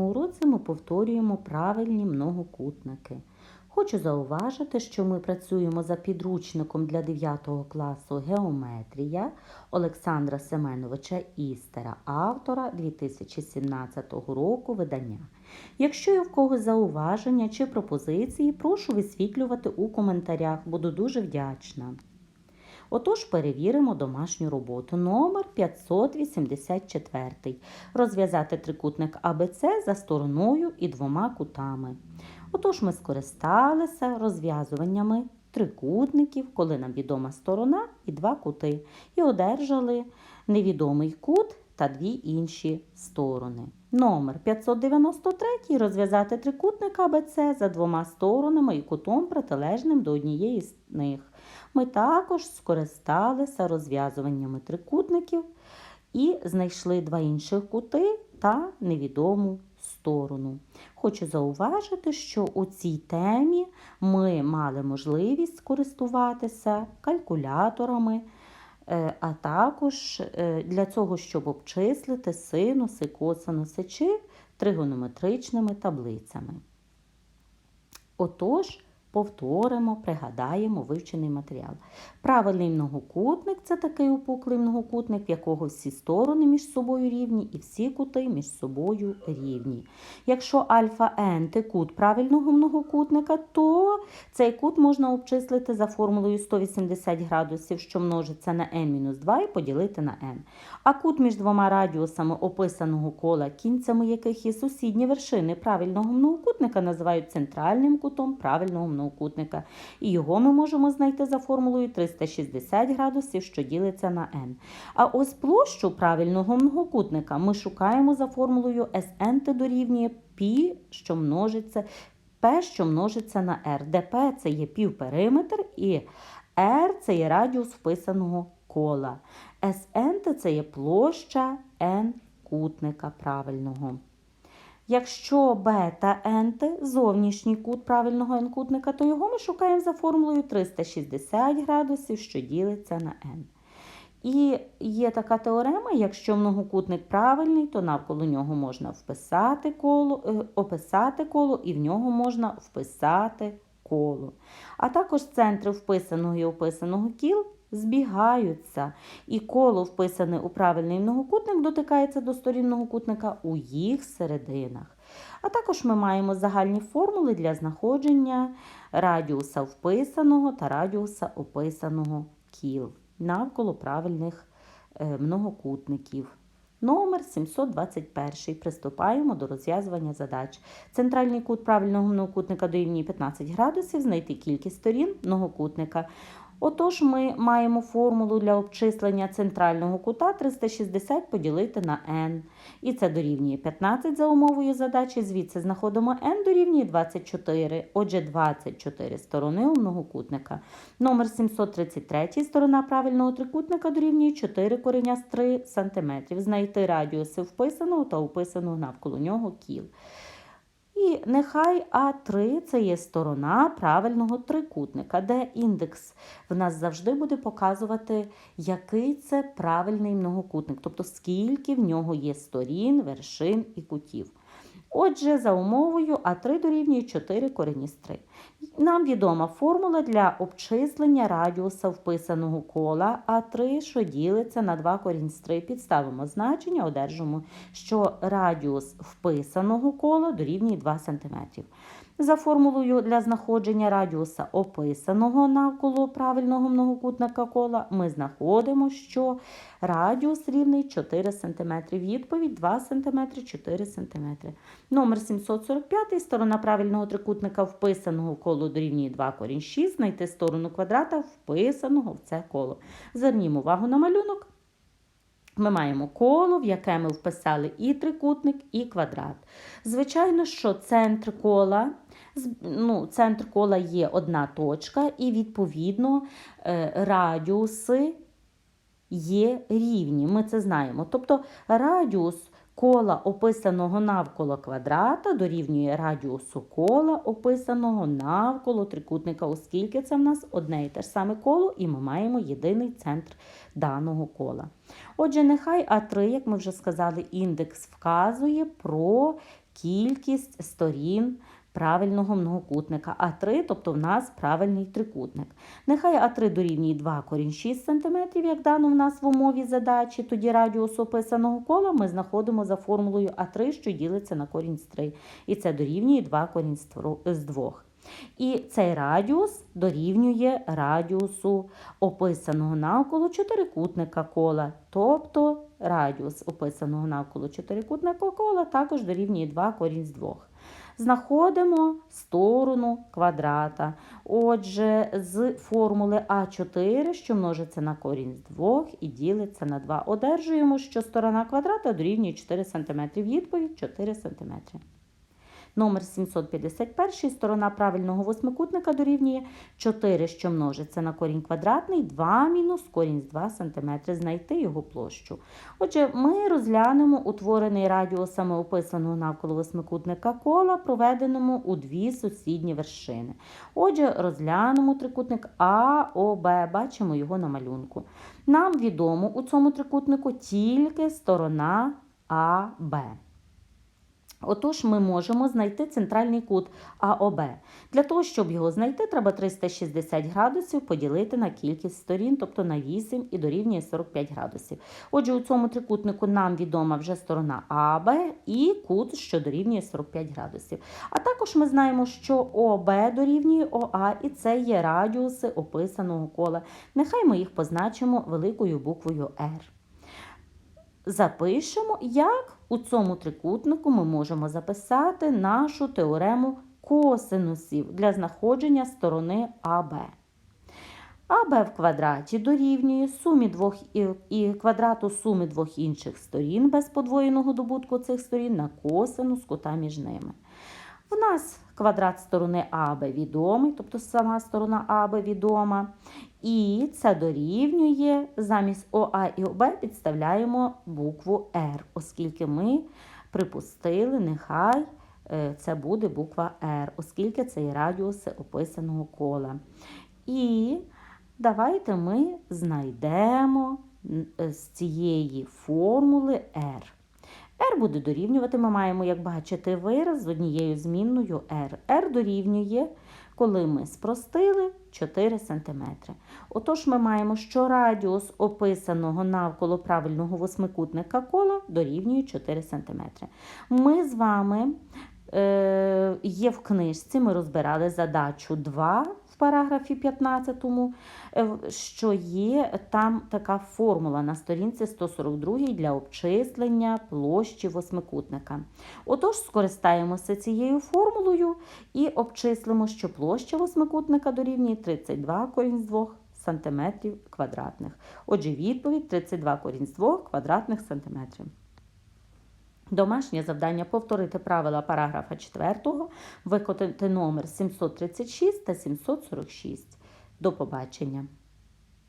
уроці ми повторюємо правильні многокутники. Хочу зауважити, що ми працюємо за підручником для 9 класу Геометрія Олександра Семеновича Істера, автора 2017 року видання. Якщо є в когось зауваження чи пропозиції, прошу висвітлювати у коментарях, буду дуже вдячна. Отож, перевіримо домашню роботу. Номер 584. Розв'язати трикутник АБЦ за стороною і двома кутами. Отож, ми скористалися розв'язуваннями трикутників, коли нам відома сторона і два кути, і одержали невідомий кут та дві інші сторони. Номер 593 розв'язати трикутник АБЦ за двома сторонами і кутом протилежним до однієї з них. Ми також скористалися розв'язуваннями трикутників і знайшли два інших кути та невідому сторону. Хочу зауважити, що у цій темі ми мали можливість скористуватися калькуляторами, а також е, для цього, щоб обчислити синуси, косинуси чи тригонометричними таблицями. Отож, повторимо, пригадаємо вивчений матеріал. Правильний многокутник це такий опуклий многокутник, в якого всі сторони між собою рівні і всі кути між собою рівні. Якщо альфа n – кут правильного многокутника, то цей кут можна обчислити за формулою 180 градусів, що множиться на n-2 і поділити на n. А кут між двома радіусами описаного кола, кінцями яких є сусідні вершини правильного многокутника, називають центральним кутом правильного многокутника. І його ми можемо знайти за формулою 360 градусів, що ділиться на n. А ось площу правильного многокутника ми шукаємо за формулою SN дорівнює π, що множиться P, що множиться на R, де P – це є півпериметр і R – це є радіус вписаного кола. SN – це є площа n кутника правильного. Якщо бета n зовнішній кут правильного n-кутника, то його ми шукаємо за формулою 360 градусів, що ділиться на n. І є така теорема, якщо многокутник правильний, то навколо нього можна вписати коло, е, описати коло і в нього можна вписати коло. А також центри вписаного і описаного кіл збігаються, і коло, вписане у правильний многокутник, дотикається до сторін многокутника у їх серединах. А також ми маємо загальні формули для знаходження радіуса вписаного та радіуса описаного кіл навколо правильних е, многокутників. Номер 721. Приступаємо до розв'язування задач. Центральний кут правильного многокутника дорівнює 15 градусів, знайти кількість сторін многокутника. Отож, ми маємо формулу для обчислення центрального кута 360 поділити на n. І це дорівнює 15 за умовою задачі. Звідси знаходимо n дорівнює 24. Отже, 24 сторони у многокутника. Номер 733 сторона правильного трикутника дорівнює 4 кореня з 3 см. Знайти радіуси вписаного та описаного навколо нього кіл. І нехай А3 це є сторона правильного трикутника, де індекс в нас завжди буде показувати, який це правильний многокутник, тобто скільки в нього є сторін, вершин і кутів. Отже, за умовою А3 дорівнює 4 корені з 3. Нам відома формула для обчислення радіуса вписаного кола А3, що ділиться на 2 корінь з 3. Підставимо значення, одержимо, що радіус вписаного кола дорівнює 2 см. За формулою для знаходження радіуса описаного навколо правильного многокутника кола ми знаходимо, що радіус рівний 4 см. Відповідь 2 см 4 см. Номер 745, сторона правильного трикутника вписаного в коло дорівнює 2 корінь 6, знайти сторону квадрата вписаного в це коло. Звернімо увагу на малюнок. Ми маємо коло, в яке ми вписали і трикутник, і квадрат. Звичайно, що центр кола, ну, центр кола є одна точка, і, відповідно, е, радіуси є рівні. Ми це знаємо. Тобто радіус кола, описаного навколо квадрата, дорівнює радіусу кола, описаного навколо трикутника, оскільки це в нас одне і те ж саме коло, і ми маємо єдиний центр даного кола. Отже, нехай А3, як ми вже сказали, індекс вказує про кількість сторін правильного многокутника. А3, тобто в нас правильний трикутник. Нехай А3 дорівнює 2 корінь 6 см, як дано в нас в умові задачі, тоді радіус описаного кола ми знаходимо за формулою А3, що ділиться на корінь з 3. І це дорівнює 2 корінь з 2. І цей радіус дорівнює радіусу описаного навколо чотирикутника кола. Тобто радіус описаного навколо чотирикутника кола також дорівнює 2 корінь з 2. Знаходимо сторону квадрата. Отже, з формули А4, що множиться на корінь з 2 і ділиться на 2, одержуємо, що сторона квадрата дорівнює 4 см. Відповідь 4 см. Номер 751, сторона правильного восьмикутника дорівнює 4, що множиться на корінь квадратний, 2 мінус корінь з 2 см. Знайти його площу. Отже, ми розглянемо утворений радіусами описаного навколо восьмикутника кола, проведеному у дві сусідні вершини. Отже, розглянемо трикутник АОБ, бачимо його на малюнку. Нам відомо у цьому трикутнику тільки сторона АБ. Отож, ми можемо знайти центральний кут АОБ. Для того, щоб його знайти, треба 360 градусів поділити на кількість сторін, тобто на 8 і дорівнює 45 градусів. Отже, у цьому трикутнику нам відома вже сторона АБ і кут, що дорівнює 45 градусів. А також ми знаємо, що ОБ дорівнює ОА, і це є радіуси описаного кола. Нехай ми їх позначимо великою буквою R запишемо, як у цьому трикутнику ми можемо записати нашу теорему косинусів для знаходження сторони АБ. АБ в квадраті дорівнює сумі двох і, квадрату суми двох інших сторін без подвоєного добутку цих сторін на косинус кута між ними. В нас квадрат сторони АБ відомий, тобто сама сторона АБ відома. І це дорівнює замість ОА і ОБ підставляємо букву R, оскільки ми припустили, нехай е, це буде буква R, оскільки це є радіуси описаного кола. І давайте ми знайдемо е, з цієї формули R. R буде дорівнювати, ми маємо, як бачите, вираз з однією змінною R. R дорівнює, коли ми спростили 4 см. Отож, ми маємо, що радіус описаного навколо правильного восьмикутника кола дорівнює 4 см. Ми з вами е, є в книжці, ми розбирали задачу 2 в параграфі 15, е, що є там така формула на сторінці 142 для обчислення площі восьмикутника. Отож, скористаємося цією формулою і обчислимо, що площа восьмикутника дорівнює 32 корінь з 2 см квадратних. Отже, відповідь 32 корінь з 2 квадратних сантиметрів. Домашнє завдання повторити правила параграфа 4, виконати номер 736 та 746. До побачення.